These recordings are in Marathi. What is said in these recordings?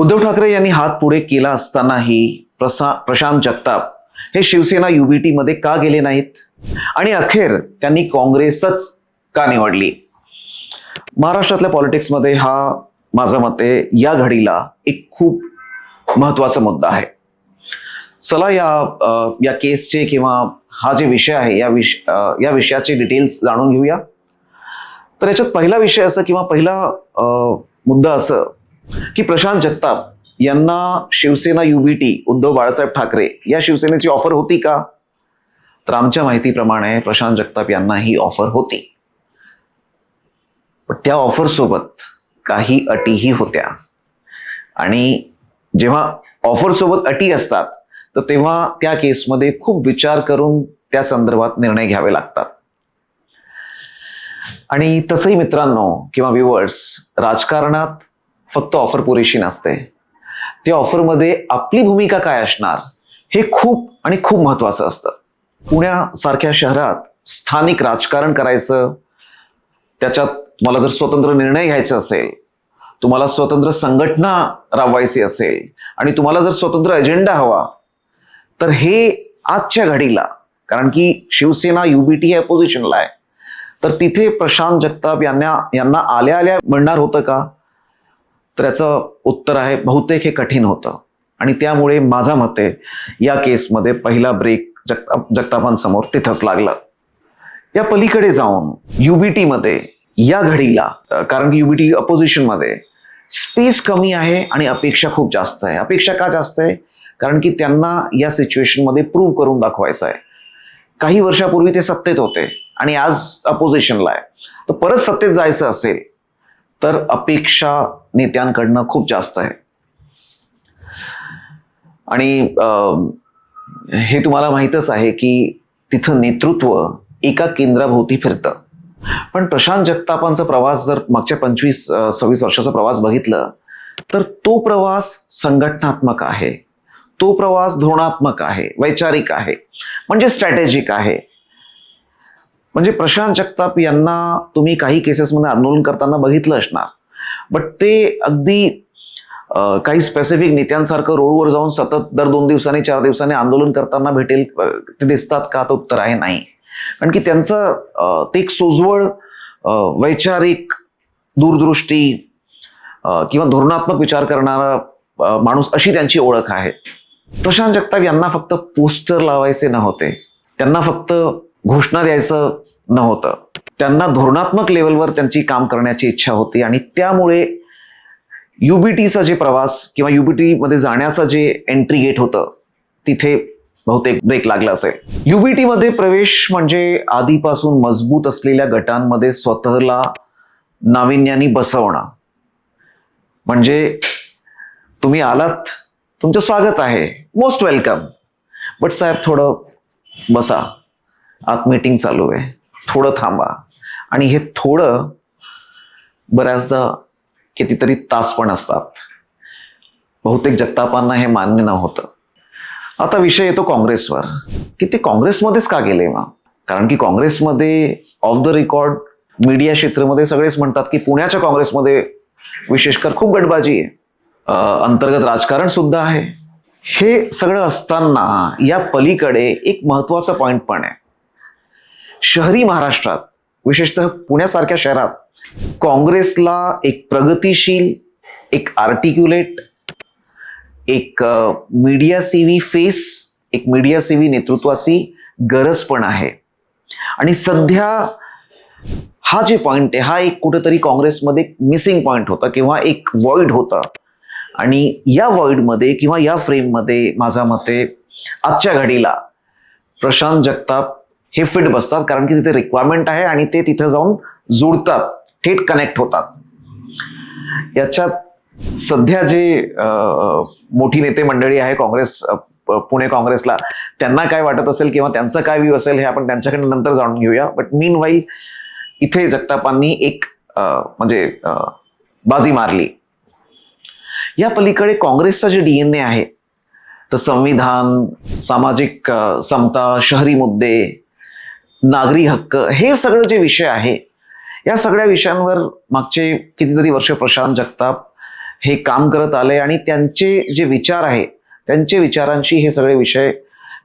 उद्धव ठाकरे यांनी हात पुढे केला असतानाही प्रसा प्रशांत जगताप हे शिवसेना युबीटी मध्ये का गेले नाहीत? आणि अखेर त्यांनी काँग्रेसच का निवडली? महाराष्ट्रातल्या पॉलिटिक्समध्ये हा माझा मते या घडीला एक खूप महत्त्वाचा मुद्दा आहे. चला या या केसचे किंवा हा जे विषय आहे या विष या विषयाचे डिटेल्स जाणून घेऊया. तर याच्यात पहिला विषय असं किंवा पहिला मुद्दा असं की प्रशांत जगताप यांना शिवसेना युबीटी उद्धव बाळासाहेब ठाकरे या शिवसेनेची ऑफर होती का? तर आमच्या माहितीप्रमाणे प्रशांत जगताप यांना ही ऑफर होती. पण त्या ऑफर सोबत काही अटीही होत्या. आणि जेव्हा ऑफर सोबत अटी असतात तर तेव्हा त्या केसमध्ये खूप विचार करून त्या संदर्भात निर्णय घ्यावे लागतात. आणि तसंही मित्रांनो किंवा व्ह्युअर्स राजकारणात फक्त ऑफर पुरेशी नसते. त्या ऑफरमध्ये आपली भूमिका काय असणार हे खूप आणि खूप महत्वाचं असतं. पुण्यासारख्या शहरात स्थानिक राजकारण करायचं त्याच्यात तुम्हाला जर स्वतंत्र निर्णय घ्यायचा असेल तुम्हाला स्वतंत्र संघटना राबवायची असेल आणि तुम्हाला जर स्वतंत्र एजेंडा हवा तर हे आजच्या घडीला कारण की शिवसेना युबीटी या पोझिशनला आहे. तर तिथे प्रशांत जगताप यांना यांना आल्या आल्या म्हणणार होतं का? तर याचं उत्तर आहे बहुतेक हे कठीण होतं. आणि त्यामुळे माझा मते या केसमध्ये पहिला ब्रेक जगतापांसमोर तिथंच लागला. या पलीकडे जाऊन युबीटी मध्ये या घडीला कारण की युबीटी अपोजिशनमध्ये स्पेस कमी आहे आणि अपेक्षा खूप जास्त आहे. अपेक्षा का जास्त आहे? कारण की त्यांना या सिच्युएशनमध्ये प्रूव्ह करून दाखवायचं आहे. काही वर्षापूर्वी ते सत्तेत होते आणि आज अपोजिशनला आहे. तर परत सत्तेत जायचं असेल तर अपेक्षा नेत्यांकडनं खूप जास्त आहे. आणि हे तुम्हाला माहीतच आहे की तिथं नेतृत्व एका केंद्राभोवती फिरतं. पण प्रशांत जगतापांचा प्रवास जर मागच्या पंचवीस सव्वीस वर्षाचा प्रवास बघितलं तर तो प्रवास संघटनात्मक आहे. तो प्रवास धोरणात्मक आहे वैचारिक आहे म्हणजे स्ट्रॅटेजिक आहे. म्हणजे प्रशांत जगताप यांना तुम्ही काही केसेसमध्ये आंदोलन करताना बघितलं असणार. बट ते अगदी काही स्पेसिफिक नेत्यांसारखं रोडवर जाऊन सतत दर दोन दिवसांनी चार दिवसांनी आंदोलन करताना भेटेल ते दिसतात का? तर उत्तर आहे नाही. कारण की त्यांचं ते एक सोजवळ वैचारिक दूरदृष्टी किंवा धोरणात्मक विचार करणारा माणूस अशी त्यांची ओळख आहे. प्रशांत जगताप यांना फक्त पोस्टर लावायचे नव्हते. त्यांना फक्त घोषणा द्यायचं नव्हतं. त्यांना धोरणात्मक लेवलवर त्यांची काम करण्याची इच्छा होती आणि त्यामुळे युबीटीचा जे प्रवास किंवा युबीटीमध्ये जाण्याचं जे एंट्री गेट होतं तिथे बहुतेक ब्रेक लागला असेल. युबीटीमध्ये प्रवेश म्हणजे आधीपासून मजबूत असलेल्या गटांमध्ये स्वतःला नाविन्याने बसवणं. म्हणजे तुम्ही आलात तुमचं स्वागत आहे. मोस्ट वेलकम बट साहेब थोडं बसा. आत मीटिंग चालू आहे. थोडं थांबा. आणि हे थोडं बऱ्याचदा कितीतरी तास पण असतात. बहुतेक जगतापांना हे मान्य नव्हतं. आता विषय येतो काँग्रेसवर. की ते काँग्रेसमध्येच का गेले मग कारण की काँग्रेसमध्ये ऑफ द रेकॉर्ड मीडिया क्षेत्रामध्ये सगळेच म्हणतात की पुण्याच्या काँग्रेसमध्ये विशेषकर खूप गटबाजी आहे. अंतर्गत राजकारण सुद्धा आहे. हे सगळं असताना या पलीकडे एक महत्त्वाचा पॉइंट पण आहे. शहरी महाराष्ट्रात विशेषतः पुण्यासारख्या शहरात काँग्रेसला एक प्रगतीशील एक आर्टिक्युलेट एक मीडिया सीव्ही फेस एक मीडिया सीव्ही नेतृत्वाची गरज पण आहे. आणि सध्या हा जे पॉइंट आहे हा एक कुठेतरी काँग्रेसमध्ये मिसिंग पॉइंट होता किंवा एक वॉइड होता. आणि या वॉइडमध्ये किंवा या फ्रेममध्ये माझ्या मते आजच्या घडीला प्रशांत जगताप हे फिट बसतात कारण की तिथे रिक्वायरमेंट आहे आणि ते तिथे जाऊन जुळतात थेट कनेक्ट होतात. याच्यात सध्या जे मोठी नेते मंडळी आहे काँग्रेस पुणे काँग्रेसला त्यांना काय वाटत असेल किंवा त्यांचं काय व्ह्यू असेल हे आपण त्यांच्याकडे नंतर जाणून घेऊया. बट मीन वाईल इथे जगतापांनी एक म्हणजे बाजी मारली. या पलीकडे काँग्रेसचा जे डीएनए आहे तर संविधान सामाजिक समता शहरी मुद्दे नागरी हक्क हे सगळं जे विषय आहे या सगळ्या विषयांवर मागचे कितीतरी वर्ष प्रशांत जगताप हे काम करत आले आणि त्यांचे जे विचार आहे त्यांचे विचारांशी हे सगळे विषय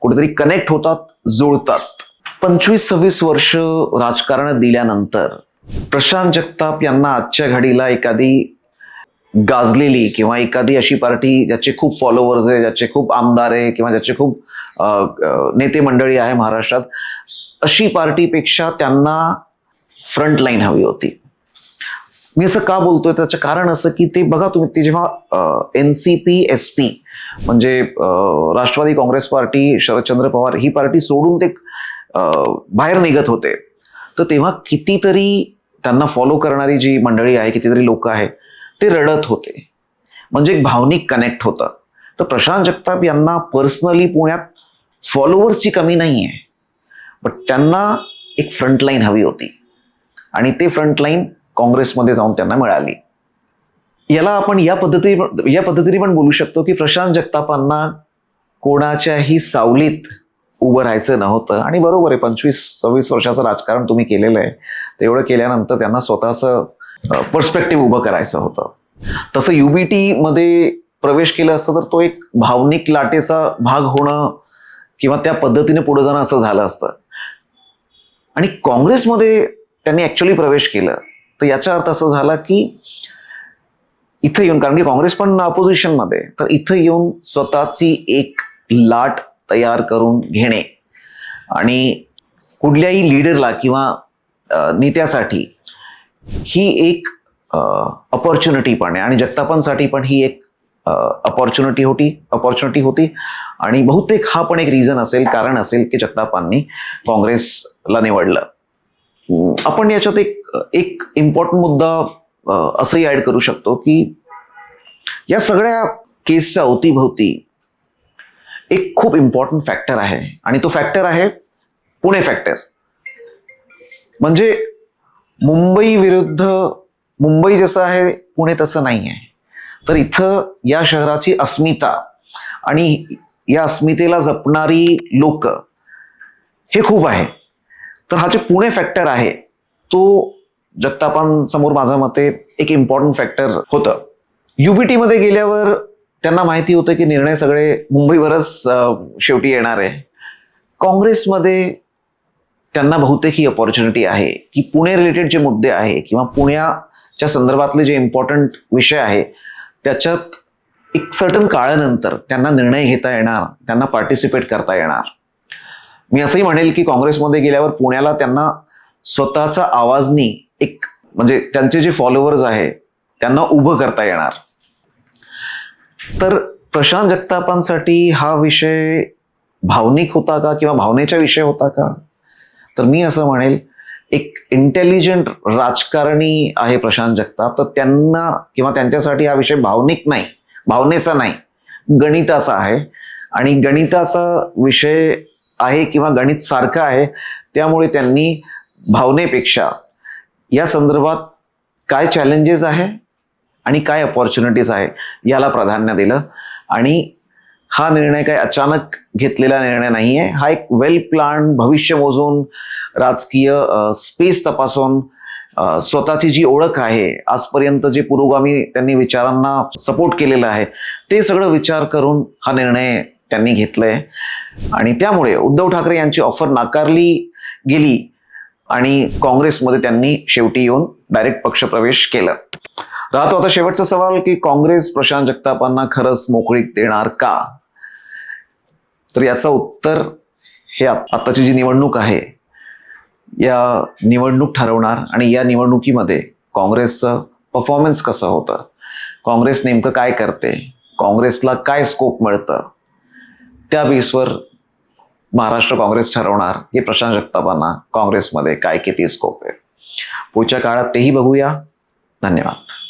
कुठेतरी कनेक्ट होतात जुळतात. पंचवीस सव्वीस वर्ष राजकारण दिल्यानंतर प्रशांत जगताप यांना आजच्या घडीला एखादी गाजलेली किंवा एखादी अशी पार्टी ज्याचे खूप फॉलोअर्स आहे ज्याचे खूप आमदार आहे किंवा ज्याचे खूप नेते मंडळी आहे महाराष्ट्रात अशी पार्टीपेक्षा त्यांना फ्रंट लाईन हवी होती. मी असं का बोलतोय? त्याचं कारण असं की ते बघा तुम्ही ते जेव्हा N C P S P म्हणजे राष्ट्रवादी काँग्रेस पार्टी शरदचंद्र पवार ही पार्टी सोडून ते बाहेर निघत होते. तर तेव्हा कितीतरी त्यांना फॉलो करणारी जी मंडळी आहे कितीतरी लोक आहे ते रडत होते. म्हणजे एक भावनिक कनेक्ट होतं. तर प्रशांत जगताप यांना पर्सनली पुण्यात फॉलोअर्सची कमी नाही आहे पण त्यांना एक फ्रंटलाईन हवी होती. आणि ते फ्रंटलाईन काँग्रेसमध्ये जाऊन त्यांना मिळाली. याला आपण या पद्धती या पद्धतीने पण बोलू शकतो की प्रशांत जगतापांना कोणाच्याही सावलीत उभं राहायचं नव्हतं. आणि बरोबर आहे पंचवीस सव्वीस वर्षाचं राजकारण तुम्ही केलेलं आहे. तेवढं केल्यानंतर त्यांना स्वतःचं पर्स्पेक्टिव्ह उभं करायचं होतं. तसं युबीटी मध्ये प्रवेश केला असतं तर तो एक भावनिक लाटेचा भाग होणं किंवा त्या पद्धतीने पुढे जाणं असं झालं असतं. आणि काँग्रेसमध्ये त्यांनी ॲक्च्युली प्रवेश केलं. तर याचा अर्थ असं झाला की इथं येऊन कारण की काँग्रेस पण ऑपोजिशनमध्ये तर इथं येऊन स्वतःची एक लाट तयार करून घेणे आणि कुठल्याही लीडरला किंवा नेत्यासाठी ही एक अपॉर्च्युनिटी पण आहे. आणि जगतापांसाठी पण ही एक अपॉर्च्युनिटी होती अपॉर्च्युनिटी होती. आणि बहुतेक हा पण एक रिझन असेल कारण असेल की जगतापांनी काँग्रेसला निवडलं. आपण याच्यात एक एक इम्पॉर्टंट मुद्दा असंही ऍड करू शकतो की या सगळ्या केसच्या अवतीभोवती एक खूप इम्पॉर्टंट फॅक्टर आहे. आणि तो फॅक्टर आहे पुणे फॅक्टर म्हणजे मुंबई विरुद्ध मुंबई जसं आहे पुणे तसं नाही आहे तर इथं या शहराची अस्मिता आणि या अस्मितेला जपणारी लोक हे खूप आहे. तर हा जे पुणे फॅक्टर आहे तो जगतापांसमोर माझ्या मते एक इम्पॉर्टंट फॅक्टर होतं. युबीटीमध्ये गेल्यावर त्यांना माहिती होतं की निर्णय सगळे मुंबईवरच शेवटी येणार आहे. काँग्रेसमध्ये त्यांना बहुतेक ही अपॉर्च्युनिटी आहे की पुणे रिलेटेड जे मुद्दे आहे किंवा पुण्याच्या संदर्भातले जे इम्पॉर्टंट विषय आहे त्याच्यात एक सर्टन काळानंतर त्यांना निर्णय घेता येणार त्यांना पार्टिसिपेट करता येणार. मी असंही म्हणेल की काँग्रेसमध्ये गेल्यावर पुण्याला त्यांना स्वतःचा आवाजनी एक म्हणजे त्यांचे जे फॉलोअर्स आहे त्यांना उभं करता येणार. तर प्रशांत जगतापांसाठी हा विषय भावनिक होता का किंवा भावनेचा विषय होता का? तर मी असं म्हणेल एक इंटेलिजंट राजकारणी आहे प्रशांत जगताप. तर त्यांना किंवा त्यांच्यासाठी हा विषय भावनिक नाही भावनेचा नाही. गणिताचा आहे. आणि गणिताचा विषय आहे किंवा गणित सारखं आहे त्यामुळे त्यांनी भावनेपेक्षा या संदर्भात काय चॅलेंजेस आहे आणि काय अपॉर्च्युनिटीज आहे याला प्राधान्य दिलं. आणि हा निर्णय काय अचानक घेतलेला निर्णय नाही आहे हा एक वेल प्लान भविष्य मोजून राजकीय स्पेस तपासून स्वतःची जी ओळख आहे आजपर्यंत जे पुरोगामी त्यांनी विचारांना सपोर्ट केलेला आहे ते सगळं विचार करून हा निर्णय त्यांनी घेतलाय. आणि त्यामुळे उद्धव ठाकरे यांची ऑफर नाकारली गेली आणि काँग्रेसमध्ये त्यांनी शेवटी येऊन डायरेक्ट पक्षप्रवेश केला. राहतो आता शेवटचा सवाल की काँग्रेस प्रशांत जगतापांना खरंच मोकळीक देणार का? तर याचं उत्तर हे आत्ताची जी निवडणूक आहे या निवडणूक ठरवणार आणि या निवडणुकीमध्ये काँग्रेसचं परफॉर्मन्स कसं होतं? काँग्रेस नेमकं काय करते? काँग्रेसला काय स्कोप मिळतं? त्या बेसवर महाराष्ट्र काँग्रेस ठरवणार हे प्रशांत जगतापांना काँग्रेसमध्ये काय किती स्कोप आहे? पुढच्या काळात तेही बघूया. धन्यवाद.